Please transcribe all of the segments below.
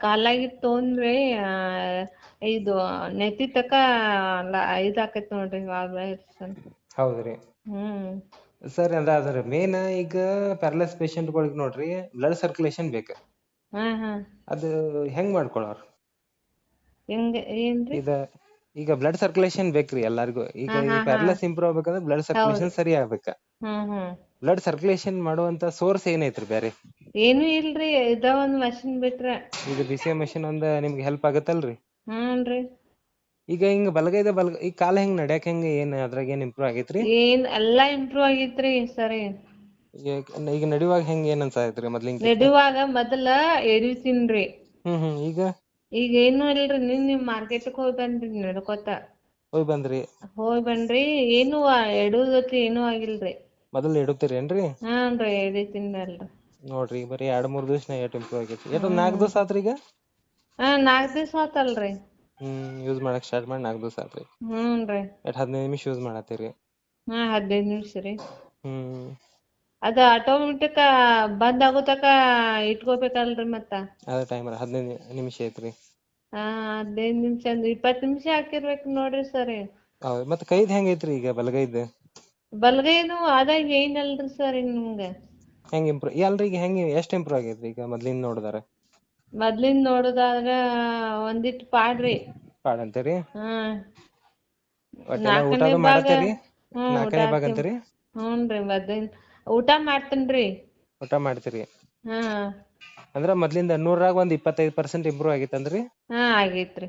ಕಾಲಾಗಿದ್ ಅಂದ್ರೆ ಆ, ಇದು ನೆತ್ತಿ ತಕ ಇದಾಕೈತಿ ನೋಡ್ರಿ ಹೌದ್ರಿ ಹ್ಮ್. ಸರ್ ಅಂದ್ರ ಅದ್ರ ಮೇನ್ ಈಗ ಪ್ಯಾರಲೈಸ್ ಪೇಷಂಟ್ಗಳಿಗೆ ನೋಡ್ರಿ ಬ್ಲಡ್ ಸರ್ಕ್ಯುಲೇಷನ್ ಬೇಕ. ಹಾ ಹಾ. ಅದು ಹೆಂಗ್ ಮಾಡ್ಕೊಳ್ಳೋರು ಹೆಂಗ ಏನ್ರಿ? ಇದ ಈಗ ಬ್ಲಡ್ ಸರ್ಕ್ಯುಲೇಷನ್ ಬೇಕ್ರಿ ಎಲ್ಲಾರ್ಗು. ಈಗ ಹಾ, ಈ ಹಾ, ಹಾ. ಪ್ಯಾರಲೈಸ್ ಇಂಪ್ರೂವ್ ಆಗ್ಬೇಕಂದ್ರೆ ಬ್ಲಡ್ ಸರ್ಕ್ಯುಲೇಷನ್ ಸರಿ ಆಗ್ಬೇಕ. Hmm hmm. ಬ್ಲಡ್ ಸರ್ಕ್ಯುಲೇಷನ್ ಮಾಡುವಂತ ಸೋರ್ಸ್ ಏನೈತ್ರಿ ಬೇರೆ ಏನು ಇಲ್ರಿ ಇದ ಒಂದ್ ಮಷಿನ್ ಬಿಟ್ರ. ಈಗ ಬಿಸಿ ಮಷಿನ್ ಒಂದ ನಿಮ್ಗೆ ಹೆಲ್ಪ್ ಆಗತ್ತಲ್ರಿ? ಹ್ಞೂನ್ರಿ ಈಗ ಹಿಂಗ ಬಲಗೈದ ಬಲಗ ಈ ಕಾಲ ಹೆಂಗ್ ನಡ್ಯಾಕ ಹೆಂಗ ಏನ್ ಅದ್ರಾಗ ಏನ್ ಇಂಪ್ರೂವ್ ಆಗೈತ್ರಿ? ಏನ್ ಎಲ್ಲಾ ಇಂಪ್ರೂವ್ ಆಗೈತ್ರಿ ಸರಿ. ಈಗ ಈಗ ನಡಿವಾಗ ಹೆಂಗ್ ಏನ್ ಅನ್ಸಾಯ್ತ್ರಿ ಮೊದ್ಲಿಂದ ನಡಿಯುವಾಗ ಮೊದಲ ಎರಿಸಿನ್ರಿ ಹ್ಮ್ ಹ್ಮ್ ಈಗ? ಈಗ ಏನು ಇಲ್ರಿ ನಿನ್ನೆ ಮಾರ್ಕೆಟ್ ಹೋಗಿ ಬಂದ್ರಿ ನಡ್ಕೋತ. ಹೋಗಿ ಬಂದ್ರಿ? ಹೋಗಿ ಬಂದ್ರಿ ಏನು ಎಡುದತ್ತಿ ಏನು ಆಗಿಲ್ರಿ. ಮೊದಲ್ ಇಡುತ್ತೀರೇನ್ರಿ ಹ್ಞೂನ್ರಿ ಎರಿತೀನಲ್ರಿ ನೋಡ್ರಿ ಬರೀ ಎರಡ್ ಮೂರ್ ದಿವ್ಸ ಎಷ್ಟ್ ಇಂಪ್ರೂವ್ ಆಗೈತಿ. ಒಂದ್ ನಾಲ್ಕ್ ದಿವ್ಸ ಆತ್ರಿ ಈಗ? ಹಾ ನಾಲ್ಕ್ ದಿವ್ಸ ಆತಲ್ರಿ. ಹ್ಮ್ ಯೂಸ್ ಮಾಡಕ್ ಸ್ಟಾರ್ಟ್ ಮಾಡಿ ನಾಲ್ಕ್ ದಿವ್ಸ ಆತ್ರಿ. ಹ್ಞೂನ್ರಿ ಎಷ್ಟ್ ಹದಿನೈದು ನಿಮಿಷ ಯೂಸ್ ಮಾಡತ್ತೀರಿ? ಹಾ ಹದಿನೈದ್ ನಿಮಿಷ ರೀ. ಹ್ಮ್. ಅದ ಆಟೋಮೆಟಿಕ್ ಬಂದ್ ಆಗೋ ತಕ ಇಟ್ಕೋಬೇಕಲ್ರಿ ಮತ್ತ. ಅದ ಟೈಮರ್ ಹದಿನೈದು ನಿಮಿಷ ಐತ್ರಿ. ಹಾ ಹದಿನೈದ್ ನಿಮಿಷ ಅಂದ್ರ ಇಪ್ಪತ್ತ್ ನಿಮಿಷ ಹಾಕಿರ್ಬೇಕ್ ನೋಡ್ರಿ ಸರ್. ಹೌದ್ ಮತ್ತ್ ಕೈದ್ ಹೆಂಗೈತ್ರಿ ಈಗ ಬಲಗೈದ್? ಬಲಗೈನು ಅದ ಏನಲ್ರಿ ಸರ್ ನಿಮ್ಗ? ಹೆಂಗ್ ಇಂಪ್ರೂವ್ ಎಲ್ರಿಗೆ ಹೆಂಗ್ ಎಷ್ಟ್ ಇಂಪ್ರೂವ್ ಆಗೈತ್ರಿ ಈಗ ಮೊದ್ಲಿಂದ ನೋಡಿದಾರ? ಮೊದ್ಲಿಂದ ನೋಡೋದಾದ್ರೆ ಒಂದಿಟ್ ಪಾಡ್ರಿ. ಪಾಡ್ ಅಂತೀರಿ? ಹ್ಮ್ ನಾಲ್ಕನೇ ಅದು ಭಾಗ ಮಾಡತ್ತೀರಿ? ಹ್ಮ್ ನಾಲ್ಕನೇ ಊಟ ಭಾಗ ಅಂತೀರಿ? ಹ್ಞೂನ್ರಿ ಮೊದ್ಲಿನ್ ಊಟ ಮಾಡ್ತೇನ್ರಿ. ಊಟ ಮಾಡ್ತೀರಿ? ಹಾ. ಅಂದ್ರ ಮೊದ್ಲಿಂದ ನೂರಾಗ ಒಂದ್ ಇಪ್ಪತ್ತೈದ್ ಪರ್ಸೆಂಟ್ ಇಂಪ್ರೂವ್ ಅಂದ್ರಿ ಹಾ ಆಗೈತ್ರಿ.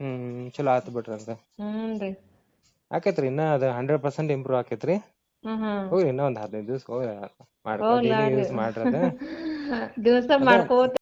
ಹ್ಮ್ ಚಲೋ ಆತ್ ಬಿಡ್ರಿ ಅಂದ್ರ. ಹ್ಞೂನ್ರಿ. ಆಕೈತ್ರಿ ಇನ್ನ ಅದ ಹಂಡ್ರೆಡ್ ಪರ್ಸೆಂಟ್ ಇಂಪ್ರೂವ್ ಆಕೈತ್ರಿ? ಹ್ಮ್ ಹ್ಮ್. ಹೋಗ್ರಿ ಇನ್ನ ಒಂದ್ ಹದಿನೈದು ದಿವ್ಸ ಹೋಗ್ರಿ. ಮಾಡ್ಕೊಂಡ್ use ಮಾಡ್ರಿ ಅದ ದಿವಸ ಮಾಡ್ಕೋತ